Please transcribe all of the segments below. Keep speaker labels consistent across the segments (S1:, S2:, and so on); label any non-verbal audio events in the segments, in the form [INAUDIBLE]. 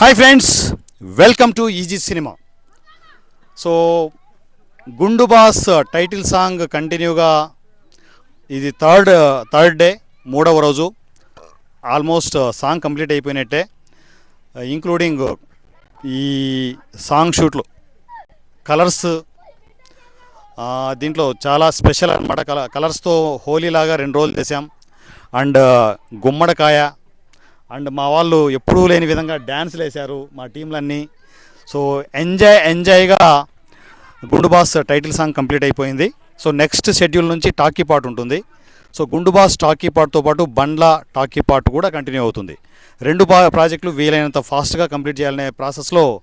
S1: Hi friends welcome to easy cinema. So Gundu boss title song కంటిన్యూగా ఇది third third day మూడవ రోజు. Almost song complete అయిపోయినట్టే. Including ఈ సాంగ్ షూట్లు కలర్స్ దీంట్లో చాలా స్పెషల్ అనమాట కల కలర్స్తో హోలీ లాగా రెండు రోజులు చేసాం అండ్ గుమ్మడికాయ. అండ్ మా వాళ్ళు ఎప్పుడూ లేని విధంగా డ్యాన్స్లు వేశారు మా టీంలన్నీ. So enjoy ఎంజాయ్గా Gundu boss title song complete అయిపోయింది. సో నెక్స్ట్ షెడ్యూల్ నుంచి టాకీ పార్ట్ ఉంటుంది. సో గుండు బాస్ టాకీ పార్ట్తో పాటు బండ్ల టాకీ పార్ట్ కూడా కంటిన్యూ అవుతుంది. రెండు బా ప్రాజెక్టులు వీలైనంత ఫాస్ట్గా కంప్లీట్ చేయాలనే ప్రాసెస్లో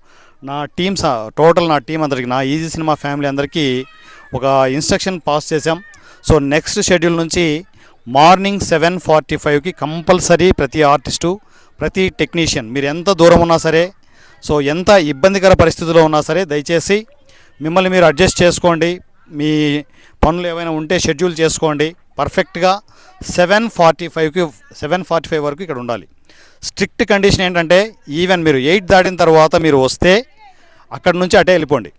S1: నా టీమ్స్ టోటల్ నా టీం అందరికి నా ఈజీ సినిమా ఫ్యామిలీ అందరికీ ఒక ఇన్స్ట్రక్షన్ పాస్ చేశాం. సో నెక్స్ట్ షెడ్యూల్ నుంచి మార్నింగ్ సెవెన్ ఫార్టీ ఫైవ్కి కంపల్సరీ ప్రతి ఆర్టిస్టు ప్రతి టెక్నీషియన్ మీరు ఎంత దూరం ఉన్నా సరే సో ఎంత ఇబ్బందికర పరిస్థితుల్లో ఉన్నా సరే దయచేసి మిమ్మల్ని మీరు అడ్జస్ట్ చేసుకోండి. మీ పనులు ఏమైనా ఉంటే షెడ్యూల్ చేసుకోండి. పర్ఫెక్ట్గా సెవెన్ ఫార్టీ ఫైవ్కి సెవెన్ ఫార్టీ ఫైవ్ వరకు ఇక్కడ ఉండాలి. స్ట్రిక్ట్ కండిషన్ ఏంటంటే ఈవెన్ మీరు ఎయిట్ దాటిన తర్వాత మీరు వస్తే అక్కడి నుంచి అటే వెళ్ళిపోండి.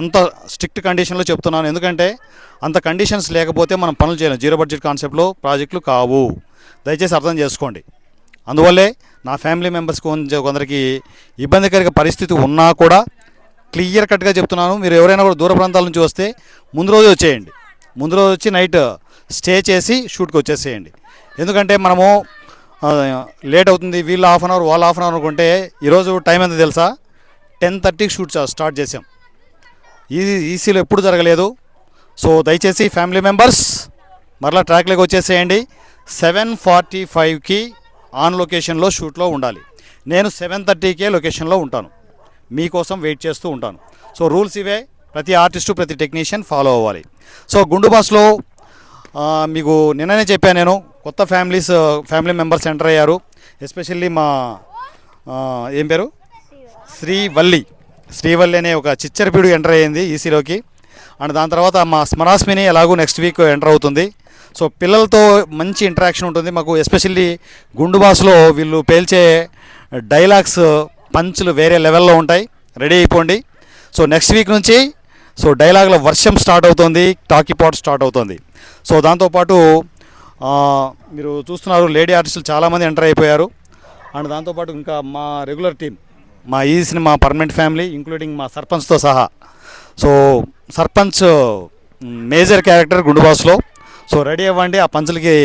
S1: అంత స్ట్రిక్ట్ కండిషన్లో చెప్తున్నాను. ఎందుకంటే అంత కండిషన్స్ లేకపోతే మనం పనులు చేయలేం. జీరో బడ్జెట్ కాన్సెప్ట్లో ప్రాజెక్టులు కావు. దయచేసి అర్థం చేసుకోండి. అందువల్లే నా ఫ్యామిలీ మెంబర్స్ కొంచెం కొందరికి ఇబ్బందికర పరిస్థితి ఉన్నా కూడా క్లియర్ కట్గా చెప్తున్నాను. మీరు ఎవరైనా కూడా దూర ప్రాంతాల నుంచి వస్తే ముందు రోజు వచ్చేయండి. ముందు రోజు వచ్చి నైట్ స్టే చేసి షూట్కి వచ్చేసేయండి. ఎందుకంటే మనము లేట్ అవుతుంది. వీళ్ళు హాఫ్ అన్ అవర్ వాళ్ళు హాఫ్ అన్ అవర్ అనుకుంటే ఈరోజు టైం ఎంత తెలుసా? టెన్ థర్టీకి షూట్ స్టార్ట్ చేసాం. ఈ ఈసీలో ఎప్పుడు జరగలేదు. సో దయచేసి ఫ్యామిలీ మెంబర్స్ మరలా ట్రాక్లోకి వచ్చేసేయండి. సెవెన్ ఫార్టీ ఫైవ్కి ఆన్ లొకేషన్లో షూట్లో ఉండాలి. నేను సెవెన్ థర్టీకే లొకేషన్లో ఉంటాను. మీకోసం వెయిట్ చేస్తూ ఉంటాను. సో రూల్స్ ఇవే. ప్రతి ఆర్టిస్టు ప్రతి టెక్నీషియన్ ఫాలో అవ్వాలి. సో గుండు బాస్లో మీకు నిన్ననే చెప్పాను నేను కొత్త ఫ్యామిలీస్ ఫ్యామిలీ మెంబర్స్ ఎంటర్ అయ్యారు. ఎస్పెషల్లీ మా ఏం పేరు? శ్రీవల్లి. శ్రీవల్లి అనే ఒక చిచ్చరపీడు ఎంటర్ అయ్యింది ఈసీలోకి. అండ్ దాని తర్వాత మా స్మరాస్మిని ఎలాగో నెక్స్ట్ వీక్ ఎంటర్ అవుతుంది. సో పిల్లలతో మంచి ఇంటరాక్షన్ ఉంటుంది. మాకు ఎస్పెషల్లీ గుండు బాస్లో వీళ్ళు పేల్చే డైలాగ్స్ పంచ్లు వేరే లెవెల్లో ఉంటాయి. రెడీ అయిపోండి. సో నెక్స్ట్ వీక్ నుంచి సో డైలాగ్ల వర్షం స్టార్ట్ అవుతుంది. టాకీ పాట్ స్టార్ట్ అవుతుంది. సో దాంతోపాటు మీరు చూస్తున్నారు లేడీ ఆర్టిస్టులు చాలామంది ఎంటర్ అయిపోయారు. అండ్ దాంతోపాటు ఇంకా మా రెగ్యులర్ టీం మా ఈ మా పర్మనెంట్ ఫ్యామిలీ ఇంక్లూడింగ్ మా సర్పంచ్తో సహా. సో సర్పంచ్ మేజర్ క్యారెక్టర్ గుండు బాస్లో సో రెడీ అవ్వండి ఆ పంచులకి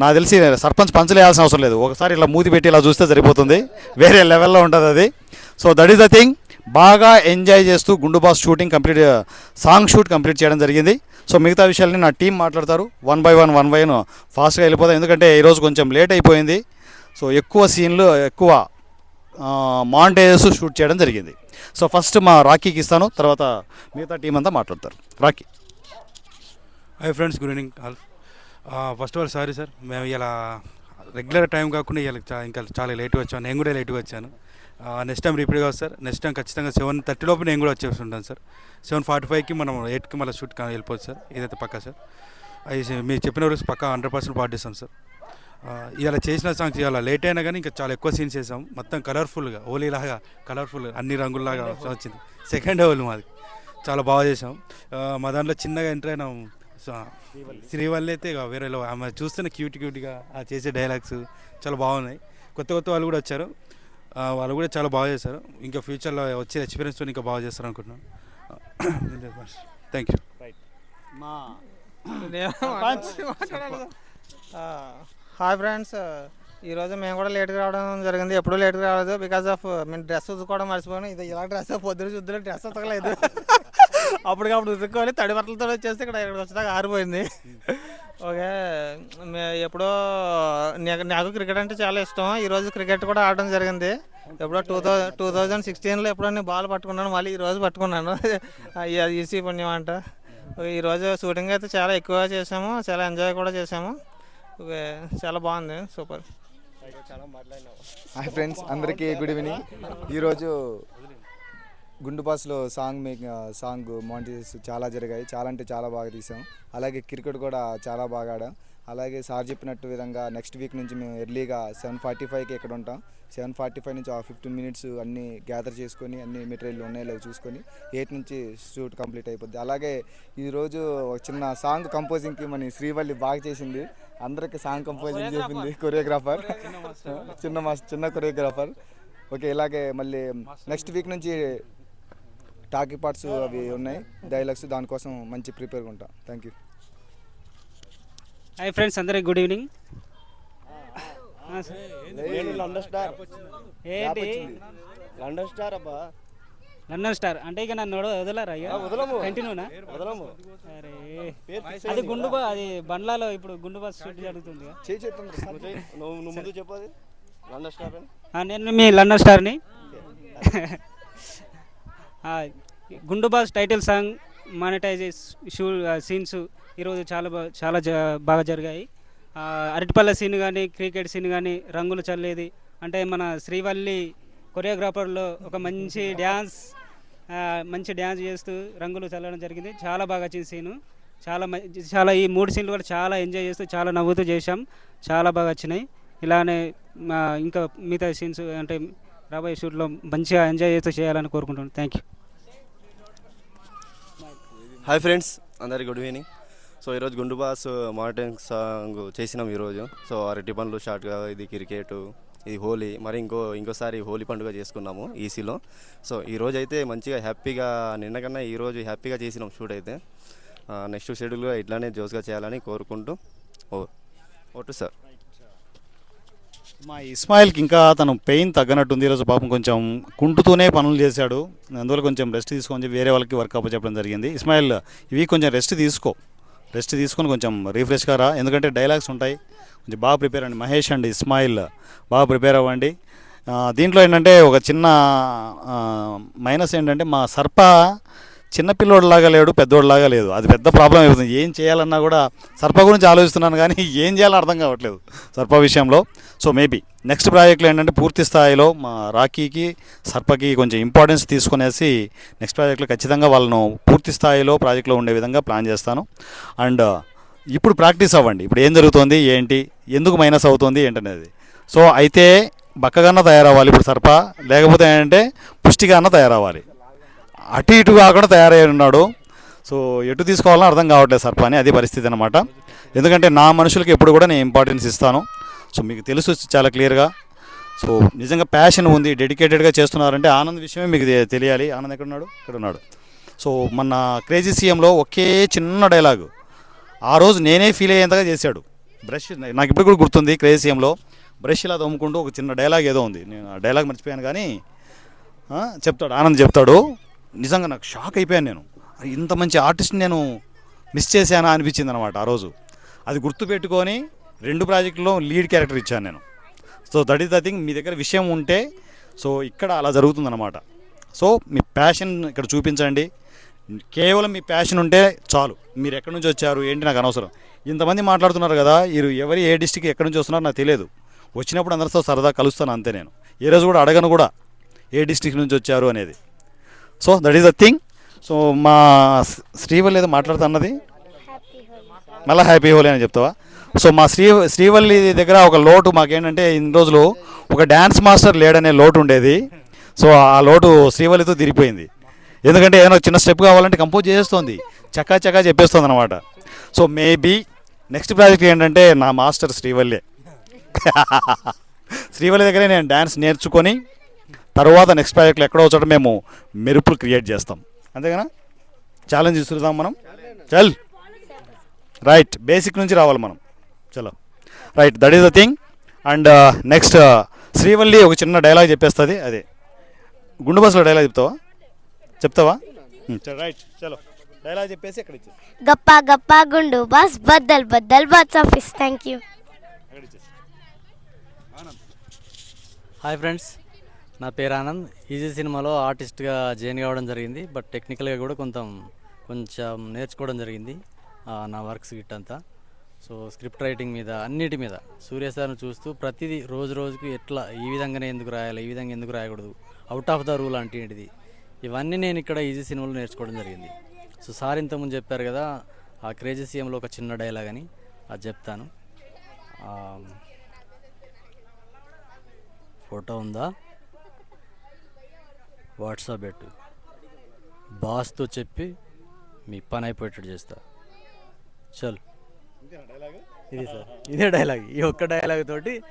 S1: నాకు తెలిసి సర్పంచ్ పంచులు వేయాల్సిన అవసరం లేదు. ఒకసారి ఇలా మూతి పెట్టి ఇలా చూస్తే సరిపోతుంది. వేరే లెవెల్లో ఉంటుంది అది. So that is the thing బాగా ఎంజాయ్ చేస్తూ Gundu boss shooting complete song shoot complete చేయడం జరిగింది. సో మిగతా విషయాలని నా టీం మాట్లాడతారు. One by one one by one ఫాస్ట్గా వెళ్ళిపోతాం ఎందుకంటే ఈరోజు కొంచెం లేట్ అయిపోయింది. సో ఎక్కువ సీన్లు ఎక్కువ మాంటేజెస్ షూట్ చేయడం జరిగింది. సో ఫస్ట్ మా రాకీకి ఇస్తాను తర్వాత మిగతా టీం అంతా మాట్లాడతారు. Rocky
S2: hi friends good evening all first of all sorry sir మేము ఇలా రెగ్యులర్ టైం కాకుండా ఇలా చా- ఇంకా చాలా లేట్గా వచ్చాను. నేను కూడా లేట్గా వచ్చాను. నెక్స్ట్ టైం రిపేట్ కాదు సార్ నెక్స్ట్ టైం ఖచ్చితంగా సెవెన్ థర్టీ లోపు నేను కూడా వచ్చేసి ఉంటాను సార్ సెవెన్ ఫార్టీ ఫైవ్కి మనం ఎయిట్కి మళ్ళీ షూట్ వెళ్ళిపోవచ్చు సార్ ఇదైతే పక్కా సార్ అది మీరు చెప్పిన రోజు పక్కా హండ్రెడ్ పర్సెంట్ పాటిస్తాం సార్ ఇలా చేసిన సాంగ్స్ ఇవాళ లేట్ అయినా కానీ ఇంకా చాలా ఎక్కువ సీన్స్ చేసాం. మొత్తం కలర్ఫుల్గా హోలీలాగా కలర్ఫుల్ అన్ని రంగుల్లాగా వచ్చింది. సెకండ్ హోల్ మాది. చాలా బాగా చేసాం. మా దాంట్లో చిన్నగా ఎంటర్ అయినాం. శ్రీవల్లి అయితే ఇక వేరే. ఆమె చూస్తేనే క్యూట్ క్యూట్గా ఆ చేసే డైలాగ్స్ చాలా బాగున్నాయి. కొత్త కొత్త వాళ్ళు కూడా వచ్చారు. ఆ, వాళ్ళు కూడా చాలా బాగా చేశారు. ఇంకా ఫ్యూచర్లో వచ్చే ఎక్స్పీరియన్స్తో ఇంకా బాగా చేస్తారు అనుకుంటున్నాను థ్యాంక్ [COUGHS] యూ
S1: మా [COUGHS]
S3: హాయ్ ఫ్రెండ్స్ ఈరోజు మేము కూడా లేట్గా రావడం జరిగింది. ఎప్పుడూ లేట్గా రాలేదు బికాస్ ఆఫ్ uh, మేము డ్రెస్ ఉతుకోవడం మర్చిపోయాను. ఇది ఇలా డ్రెస్ పొద్దున చూద్దులో డ్రెస్ ఉతకలేదు. [LAUGHS] అప్పటికప్పుడు ఉతుక్కోవాలి తడి బట్టలతో వచ్చేస్తే ఇక్కడ ఇక్కడికి వచ్చేదాకా ఆరిపోయింది. [LAUGHS] ఓకే ఎప్పుడో నాకు క్రికెట్ అంటే చాలా ఇష్టం. ఈరోజు క్రికెట్ కూడా ఆడడం జరిగింది. ఎప్పుడో టూ థౌ టూ థౌజండ్ సిక్స్టీన్లో ఎప్పుడో నేను బాల్ పట్టుకున్నాను మళ్ళీ ఈరోజు పట్టుకున్నాను. [LAUGHS] ఈసీ పుణ్యం అంట. ఈరోజు షూటింగ్ అయితే చాలా ఎక్కువ చేసాము చాలా ఎంజాయ్ కూడా చేసాము. చాలా బాగుంది సూపర్.
S4: హాయ్ ఫ్రెండ్స్ అందరికీ గుడ్ ఈవినింగ్. ఈరోజు గుండుపాస్లో సాంగ్ మేక్ సాంగ్ మాంటీస్ చాలా జరిగాయి. చాలా అంటే చాలా బాగా తీసాం. అలాగే క్రికెట్ కూడా చాలా బాగా ఆడాం. అలాగే సార్ చెప్పినట్టు విధంగా నెక్స్ట్ వీక్ నుంచి మేము ఎర్లీగా సెవెన్ ఫార్టీ ఫైవ్కి ఇక్కడ ఉంటాం. సెవెన్ ఫార్టీ ఫైవ్ నుంచి ఆ ఫిఫ్టీన్ మినిట్స్ అన్నీ గ్యాదర్ చేసుకొని అన్ని మెటీరియల్ ఉన్నాయో లేవో చూసుకొని ఎయిట్ నుంచి షూట్ కంప్లీట్ అయిపోద్ది. అలాగే ఈరోజు ఒక చిన్న సాంగ్ కంపోజింగ్కి మన శ్రీవల్లి బాగా చేసింది. అందరికి సాంగ్ కంపోజింగ్ చేసింది కొరియోగ్రాఫర్ చిన్న మా చిన్న కొరియోగ్రాఫర్ ఓకే ఇలాగే మళ్ళీ నెక్స్ట్ వీక్ నుంచి టాకీ పార్ట్స్ అవి ఉన్నాయి. డైలాగ్స్ దానికోసం మంచి ప్రిపేర్గా ఉంటాం. థ్యాంక్ యూ
S5: హాయ్ ఫ్రెండ్స్ అందరికి గుడ్ ఈవినింగ్
S6: లండన్ స్టార్
S5: ఏంటి
S6: లండన్ స్టార్ అబ్బా.
S5: లండన్ స్టార్ అంటే ఇక నన్ను వద- వదలరా
S6: వదలము.
S5: కంటిన్యూనా?
S6: వదలము.
S5: అరే. అది గుండు అది బండ్లాలో ఇప్పుడు గుండు బస్ షూట్ జరుగుతుంది.
S6: నువ్వు ముందు చెప్పు అది. లండన్ స్టార్
S5: నేను మీ లండన్ స్టార్ని Gundu boss title song monetise shoe scenes ఈరోజు చాలా బా చాలా బాగా జరిగాయి. అరటిపల్ల సీన్ కానీ క్రికెట్ సీన్ కానీ రంగులు చల్లేది. అంటే మన శ్రీవల్లి కొరియోగ్రాఫర్లో ఒక మంచి డ్యాన్స్ మంచి డ్యాన్స్ చేస్తూ రంగులు చల్లడం జరిగింది. చాలా బాగా వచ్చింది సీను. చాలా చాలా ఈ మూడు సీన్లు కూడా చాలా ఎంజాయ్ చేస్తూ చాలా నవ్వుతూ చేశాం. చాలా బాగా వచ్చినాయి. ఇలానే మా ఇంకా మిగతా సీన్స్ అంటే రాబోయే షూట్లో మంచిగా ఎంజాయ్ చేస్తూ చేయాలని కోరుకుంటున్నాను. Thank you.
S6: హాయ్ ఫ్రెండ్స్ అందరికి గుడ్ ఈవినింగ్. సో ఈరోజు గుండు బాస్ మార్టింగ్ సాంగ్ చేసినాం ఈరోజు. సో అరటి పండ్లు షార్ట్గా ఇది క్రికెట్ ఇది హోలీ మరి ఇంకో ఇంకోసారి హోలీ పండుగ చేసుకున్నాము ఈసీలో. సో ఈరోజు అయితే మంచిగా హ్యాపీగా నిన్న కన్నా ఈరోజు హ్యాపీగా చేసినాం షూట్ అయితే. నెక్స్ట్ షెడ్యూల్గా ఇట్లానే జోస్గా చేయాలని కోరుకుంటూ ఓ ఓటు సార్.
S1: మా ఇస్మాయిల్కి ఇంకా తను పెయిన్ తగ్గనట్టుంది. ఈరోజు పాపం కొంచెం కుంటుతూనే పనులు చేశాడు. అందువల్ల కొంచెం రెస్ట్ తీసుకొని వేరే వాళ్ళకి వర్క్ చెప్పడం జరిగింది. ఇస్మాయిల్ ఇవి కొంచెం రెస్ట్ తీసుకో. రెస్ట్ తీసుకొని కొంచెం రీఫ్రెష్గా రా. ఎందుకంటే డైలాగ్స్ ఉంటాయి. కొంచెం బాగా ప్రిపేర్ అండి మహేష్ అండ్ ఇస్మాయిల్ బాగా ప్రిపేర్ అవ్వండి. దీంట్లో ఏంటంటే ఒక చిన్న మైనస్ ఏంటంటే మా సర్ప చిన్నపిల్లోడిలాగా లేడు పెద్దోడిలాగా లేదు. అది పెద్ద ప్రాబ్లం అయిపోతుంది. ఏం చేయాలన్నా కూడా సర్ప గురించి ఆలోచిస్తున్నాను కానీ ఏం చేయాలో అర్థం కావట్లేదు సర్ప విషయంలో. సో మేబీ నెక్స్ట్ ప్రాజెక్ట్లో ఏంటంటే పూర్తి స్థాయిలో మా రాకీకి సర్పకి కొంచెం ఇంపార్టెన్స్ తీసుకునేసి నెక్స్ట్ ప్రాజెక్ట్లో ఖచ్చితంగా వాళ్ళను పూర్తి స్థాయిలో ప్రాజెక్ట్లో ఉండే విధంగా ప్లాన్ చేస్తాను. అండ్ uh, ఇప్పుడు ప్రాక్టీస్ అవ్వండి. ఇప్పుడు ఏం జరుగుతుంది? ఏంటి? ఎందుకు మైనస్ అవుతుంది? ఏంటనేది. సో అయితే బక్కగానే తయారవ్వాలి. ఇప్పుడు సర్ప లేకపోతే ఏంటంటే పుష్టిగానే తయారవ్వాలి. అటు ఇటు కాకుండా తయారై ఉన్నాడు. సో ఎటు తీసుకోవాలని అర్థం కావట్లేదు సార్ పని అదే పరిస్థితి అనమాట ఎందుకంటే నా మనుషులకి ఎప్పుడు కూడా నేను ఇంపార్టెన్స్ ఇస్తాను. సో మీకు తెలుసు చాలా క్లియర్గా సో నిజంగా ప్యాషన్ ఉంది డెడికేటెడ్గా చేస్తున్నారంటే ఆనంద్ విషయమే మీకు తెలియాలి. ఆనంద్ ఎక్కడ ఉన్నాడు ఇక్కడ ఉన్నాడు సో మన క్రేజీ సీఎంలో ఒకే చిన్న డైలాగు ఆ రోజు నేనే ఫీల్ అయ్యేంతగా చేశాడు. బ్రష్ నాకు ఇప్పుడు కూడా గుర్తుంది క్రేజీ సీఎంలో బ్రష్ ఇలా తోముకుంటూ ఒక చిన్న డైలాగ్ ఏదో ఉంది. నేను ఆ డైలాగ్ మర్చిపోయాను కానీ చెప్తాడు. ఆనంద్ చెప్తాడు. నిజంగా నాకు షాక్ అయిపోయాను నేను. ఇంత మంచి ఆర్టిస్ట్ని నేను మిస్ చేశానా అనిపించింది అనమాట ఆ రోజు. అది గుర్తుపెట్టుకొని రెండు ప్రాజెక్టులో లీడ్ క్యారెక్టర్ ఇచ్చాను నేను. So that is the thing మీ దగ్గర విషయం ఉంటే సో ఇక్కడ అలా జరుగుతుందన్నమాట సో మీ ప్యాషన్ ఇక్కడ చూపించండి. కేవలం మీ ప్యాషన్ ఉంటే చాలు. మీరు ఎక్కడి నుంచి వచ్చారు? ఏంటి నాకు అనవసరం. ఇంతమంది మాట్లాడుతున్నారు కదా వీరు ఎవరి ఏ డిస్టిక్ ఎక్కడి నుంచి వస్తున్నారో నాకు తెలియదు. వచ్చినప్పుడు అందరితో సరదా కలుస్తాను అంతే నేను. ఏ రోజు కూడా అడగను కూడా ఏ డిస్టిక్ నుంచి వచ్చారు అనేది. So that is the thing so మా శ్రీవల్లి ఏదో మాట్లాడుతున్నది. మళ్ళీ హ్యాపీ హోలీ అని చెప్తావా? సో మా శ్రీ శ్రీవల్లి దగ్గర ఒక లోటు మాకేంటంటే ఇన్ని రోజులు ఒక డ్యాన్స్ మాస్టర్ లేడనే లోటు ఉండేది. సో ఆ లోటు శ్రీవల్లితో తిరిగిపోయింది. ఎందుకంటే ఏదైనా చిన్న స్టెప్ కావాలంటే కంపోజ్ చేసేస్తుంది. చక్కా చక్కా చెప్పేస్తుంది అనమాట సో మేబీ నెక్స్ట్ ప్రాజెక్ట్ ఏంటంటే నా మాస్టర్ శ్రీవల్లి. [LAUGHS] శ్రీవల్లి దగ్గరే నేను డ్యాన్స్ నేర్చుకొని తర్వాత నెక్స్ట్ ప్రాజెక్ట్లో ఎక్కడో చోట మేము మెరుపులు క్రియేట్ చేస్తాం. అంతేగానా? ఛాలెంజ్ ఇస్తున్నాం మనం. చల్ రైట్ బేసిక్ నుంచి రావాలి మనం. చలో right that is the thing and next Srivalli ఒక చిన్న డైలాగ్ చెప్పేస్తుంది. అదే. గుండు బస్సులో డైలాగ్ చెప్తావా? చెప్తావా? రైట్ చలో డైలాగ్ చెప్పేసి ఎక్కడ ఇచ్చేసి
S7: గప్పా గప్పా గుండు బాస్ బద్దల్ బద్దల్ box office thank you
S8: hi friends నా పేరు ఆనంద్. ఈజీ సినిమాలో ఆర్టిస్ట్గా జాయిన్ కావడం జరిగింది. బట్ టెక్నికల్గా కూడా కొంచెం కొంచెం నేర్చుకోవడం జరిగింది నా వర్క్స్ గిట్ అంతా సో స్క్రిప్ట్ రైటింగ్ మీద అన్నిటి మీద సూర్య సార్ను చూస్తూ ప్రతిదీ రోజు రోజుకి ఎట్లా ఈ విధంగానే ఎందుకు రాయాలి ఈ విధంగా ఎందుకు రాయకూడదు అవుట్ ఆఫ్ ద రూల్ అంటే ఏంటిది? ఇవన్నీ నేను ఇక్కడ ఈజీ సినిమాలో నేర్చుకోవడం జరిగింది. సో సార్ ఇంతకుముందు చెప్పారు కదా ఆ క్రేజీ సీఎంలో ఒక చిన్న డైలాగ్ అని అది చెప్తాను. ఫోటో ఉందా? వాట్సాప్ పెట్టు. బాస్తో చెప్పి మీ పని అయిపోయేటట్టు చేస్తా. చల్. ఇది సార్. ఇదే డైలాగ్. ఈ ఒక్క డైలాగ్ తోటి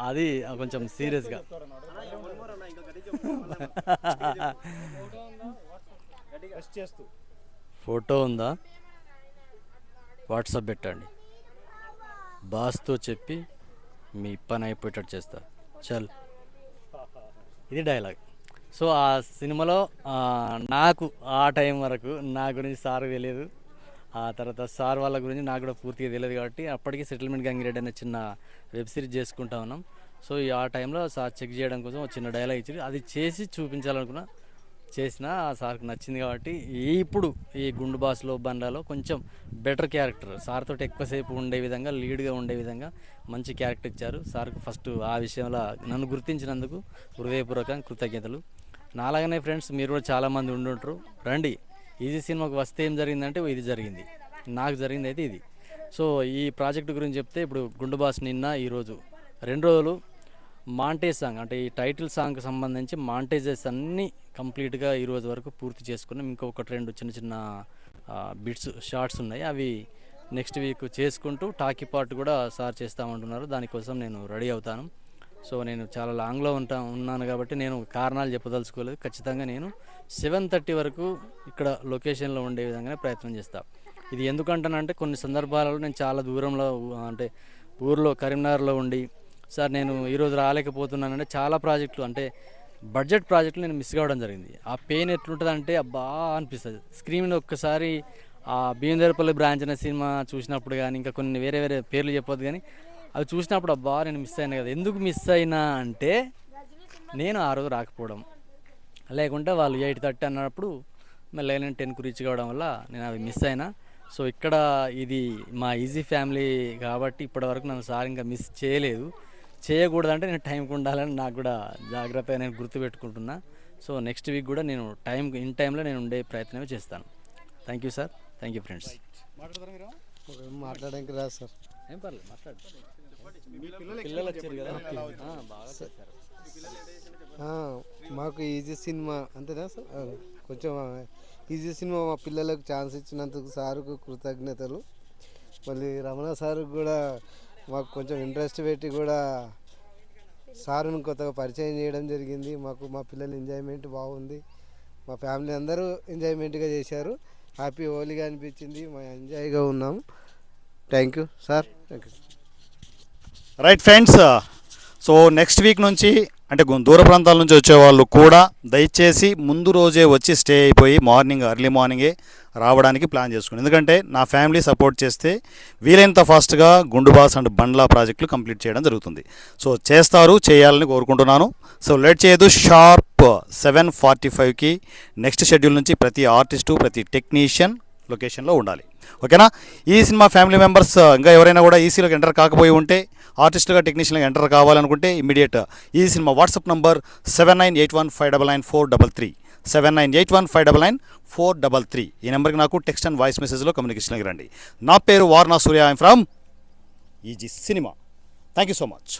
S8: అది కొంచెం సీరియస్గా. ఫోటో ఉందా? వాట్సాప్ పెట్టండి. బాస్తో చెప్పి మీ పని అయిపోయేటట్టు చేస్తా. చల్. ఇది డైలాగ్. సో ఆ సినిమాలో నాకు ఆ టైం వరకు నా గురించి సార్ తెలియదు. ఆ తర్వాత సార్ వాళ్ళ గురించి నాకు కూడా పూర్తిగా తెలియదు కాబట్టి అప్పటికి సెటిల్మెంట్ గంగిరెడ్డి అనే చిన్న వెబ్ సిరీస్ చేసుకుంటా ఉన్నాం. సో ఈ ఆ టైంలో సార్ చెక్ చేయడం కోసం చిన్న డైలాగ్ ఇచ్చి అది చేసి చూపించాలనుకున్నా చేసిన ఆ సార్కి నచ్చింది కాబట్టి ఇప్పుడు ఈ గుండు బాస్లో బండ్లలో కొంచెం బెటర్ క్యారెక్టర్ సార్ తోటి ఎక్కువసేపు ఉండే విధంగా లీడ్గా ఉండే విధంగా మంచి క్యారెక్టర్ ఇచ్చారు. సార్కు ఫస్ట్ ఆ విషయంలో నన్ను గుర్తించినందుకు హృదయపూర్వకంగా కృతజ్ఞతలు. నాలాగనే ఫ్రెండ్స్ మీరు కూడా చాలామంది ఉండుంటారు రండి. ఈజీ సినిమాకి వస్తే ఏం జరిగిందంటే ఇది జరిగింది. నాకు జరిగింది అయితే ఇది. సో ఈ ప్రాజెక్ట్ గురించి చెప్తే ఇప్పుడు గుండు బాస్ నిన్న ఈరోజు రెండు రోజులు మాంటేజ్ సాంగ్ అంటే ఈ టైటిల్ సాంగ్కి సంబంధించి మాంటేజెస్ అన్నీ కంప్లీట్గా ఈరోజు వరకు పూర్తి చేసుకున్నాం. ఇంకొకటి రెండు చిన్న చిన్న బిట్స్ షార్ట్స్ ఉన్నాయి. అవి నెక్స్ట్ వీక్ చేసుకుంటూ టాకీ పార్ట్ కూడా సార్ చేస్తామంటున్నారు దానికోసం నేను రెడీ అవుతాను. సో నేను చాలా లాంగ్లో ఉంటా ఉన్నాను కాబట్టి నేను కారణాలు చెప్పదలుచుకోలేదు. ఖచ్చితంగా నేను సెవెన్ థర్టీ వరకు ఇక్కడ లొకేషన్లో ఉండే విధంగానే ప్రయత్నం చేస్తాను ఇది ఎందుకంటానంటే కొన్ని సందర్భాలలో నేను చాలా దూరంలో అంటే ఊర్లో కరీంనగర్లో ఉండి సార్ నేను ఈరోజు రాలేకపోతున్నానంటే చాలా ప్రాజెక్టులు అంటే బడ్జెట్ ప్రాజెక్టులు నేను మిస్ కావడం జరిగింది. ఆ పెయిన్ ఎట్లుంటుంది అంటే అబ్బా అనిపిస్తుంది. స్క్రీన్ ఒక్కసారి ఆ భీమదేరపల్లి బ్రాంచ్ అనే సినిమా చూసినప్పుడు కానీ ఇంకా కొన్ని వేరే వేరే పేర్లు చెప్పొద్దు కానీ అవి చూసినప్పుడు అబ్బా నేను మిస్ అయినా కదా. ఎందుకు మిస్ అయినా అంటే నేను ఆ రోజు రాకపోవడం. లేకుంటే వాళ్ళు ఎయిట్ థర్టీ అన్నప్పుడు మెల్లగా నేను టెన్కు రీచ్ కావడం వల్ల నేను అవి మిస్ అయినా. సో ఇక్కడ ఇది మా ఈజీ ఫ్యామిలీ కాబట్టి ఇప్పటివరకు నన్ను సార్ ఇంకా మిస్ చేయలేదు. చేయకూడదంటే నేను టైంకి ఉండాలని నాకు కూడా జాగ్రత్తగా నేను గుర్తుపెట్టుకుంటున్నా. సో నెక్స్ట్ వీక్ కూడా నేను టైం ఇన్ టైంలో నేను ఉండే ప్రయత్నమే చేస్తాను. Thank you sir thank you friends
S9: మాట్లాడడానికి రాదు సార్
S8: ఏం పర్లేదు మాట్లాడు.
S9: మాకు ఈజీ సినిమా అంతేనా సార్? కొంచెం ఈజీ సినిమా మా పిల్లలకు ఛాన్స్ ఇచ్చినందుకు సారుకు కృతజ్ఞతలు. మళ్ళీ రమణ సార్కు కూడా మాకు కొంచెం ఇంట్రెస్ట్ పెట్టి కూడా సారుని కొత్తగా పరిచయం చేయడం జరిగింది. మాకు మా పిల్లల ఎంజాయ్మెంట్ బాగుంది. మా ఫ్యామిలీ అందరూ ఎంజాయ్మెంట్గా చేశారు. హ్యాపీ హోలీగా అనిపించింది. మా ఎంజాయ్గా ఉన్నాము thank you sir. Thank you
S1: right friends so next week నుంచి అంటే దూర ప్రాంతాల నుంచి వచ్చే వాళ్ళు కూడా దయచేసి ముందు రోజే వచ్చి స్టే అయిపోయి మార్నింగ్ ఎర్లీ మార్నింగే రావడానికి ప్లాన్ చేసుకోండి. ఎందుకంటే నా ఫ్యామిలీ సపోర్ట్ చేస్తే వీలైనంత ఫాస్ట్గా గుండుబాస్ అండ్ బండ్లా ప్రాజెక్టులు కంప్లీట్ చేయడం జరుగుతుంది. సో చేస్తారు చేయాలని కోరుకుంటున్నాను. సో లేట్ చేయదు షార్ప్ సెవెన్ ఫార్టీ ఫైవ్కి నెక్స్ట్ షెడ్యూల్ నుంచి ప్రతి ఆర్టిస్టు ప్రతి టెక్నీషియన్ లొకేషన్లో ఉండాలి. ఓకేనా? ఈ సినిమా ఫ్యామిలీ మెంబర్స్ ఇంకా ఎవరైనా కూడా ఈసీలోకి ఎంటర్ కాకపోయి ఉంటే ఆర్టిస్ట్గా టెక్నీషియన్గా ఎంటర్ కావాలనుకుంటే ఇమీడియట్ ఈ cinema WhatsApp number seven nine eight one five double nine four double three seven nine eight one five double nine four double three. ఈ నెంబర్కి నాకు టెక్స్ట్ అండ్ వాయిస్ మెసేజ్లో కమ్యూనికేషన్కి రండి. నా పేరు Varna Surya I'm from easy cinema thank you so much